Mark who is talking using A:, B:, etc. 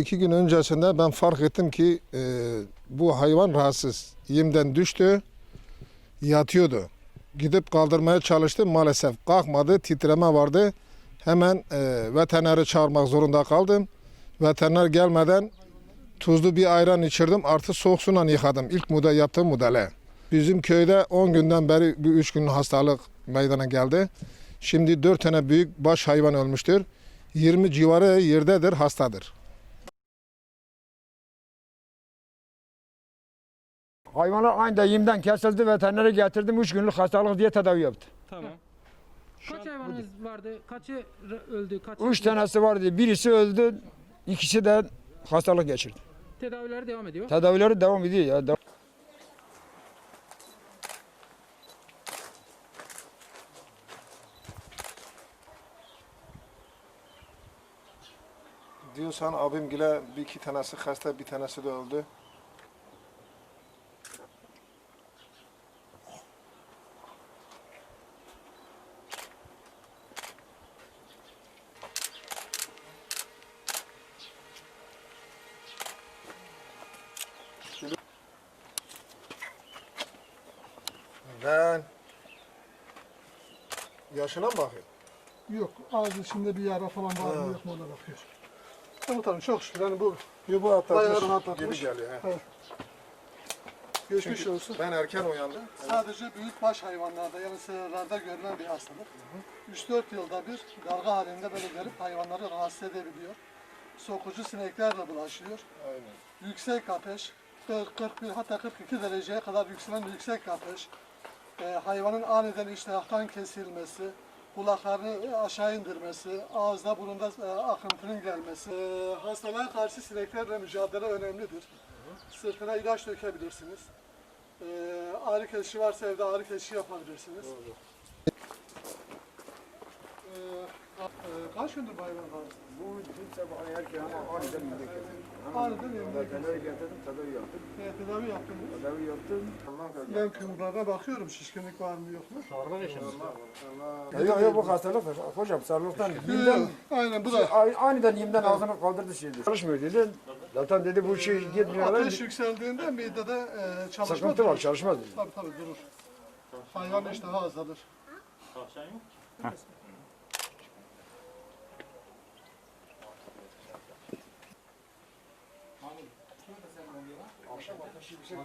A: İki gün öncesinde ben fark ettim ki e, bu hayvan rahatsız. Yemden düştü, yatıyordu. Gidip kaldırmaya çalıştım maalesef kalkmadı, titreme vardı. Hemen e, veterineri çağırmak zorunda kaldım. Veteriner gelmeden tuzlu bir ayran içirdim artı soğuk suyla yıkadım. İlk muda yaptığım müdahale. Bizim köyde 10 günden beri bir 3 gün hastalık meydana geldi. Şimdi 4 tane büyük baş hayvan ölmüştür. 20 civarı yerdedir, hastadır.
B: Hayvanlar aynı yemden kesildi veterinere getirdim 3 günlük hastalık diye tedavi yaptı.
C: Tamam. Şu
D: Kaç
C: an
D: hayvanınız vardı? Kaçı öldü? Kaçı
B: 3 tanesi vardı birisi öldü ikisi de hastalık geçirdi.
D: tedavileri devam ediyor.
B: Tedavileri devam ediyor ya. devam-
A: Diyorsan abimgile bir iki tanesi hasta bir tanesi de öldü. Ben yaşına mı bakıyorsun?
E: Yok ağzı içinde bir yara falan var mı yok mu ona bakıyor. Komutanım çok şükür hani bu Bayağı
A: atlatmış
E: rahatlatmış.
A: gibi geliyor. he.
E: Evet. geçmiş
A: Çünkü
E: olsun.
A: ben erken uyandım.
E: Sadece büyük baş hayvanlarda yani sığırlarda görülen bir hastalık. 3-4 yılda bir dalga halinde böyle gelip hayvanları rahatsız edebiliyor. Sokucu sineklerle bulaşıyor.
A: Aynen.
E: Yüksek ateş, 40, 41 hatta 42 dereceye kadar yükselen yüksek ateş, e, hayvanın aniden iştahtan kesilmesi, kulaklarını aşağı indirmesi, ağızda burunda e, akıntının gelmesi. E, hastalığa karşı sineklerle mücadele önemlidir. Sırtına ilaç dökebilirsiniz. E, ağrı kesici varsa evde ağrı kesici yapabilirsiniz. E, ka- e, kaç gündür hayvan rahatsız?
B: Bu kimse bu erken ama aniden kesildi.
E: Aniden yemde
B: Veteriner getirdim tedavi yaptım.
E: E, tedavi yaptınız.
B: Tedavi yaptım.
E: Ben kımıklarına bakıyorum şişkinlik var mı yok mu?
B: Yok yok bu hastalıktır. Hocam sarılıktan yemden
E: Aynen bu da
B: a- aniden yemden ağzını kaldırdı şeydi. Çalışmıyor dedi. Zaten dedi bu şey gitmiyor.
E: ateş yükseldiğinde midede e, çalışma
B: Sıkıntı var çalışmaz dedi.
E: Tabii tabii durur. Hayvan iştahı azalır. Prochain, on va pas chez vous.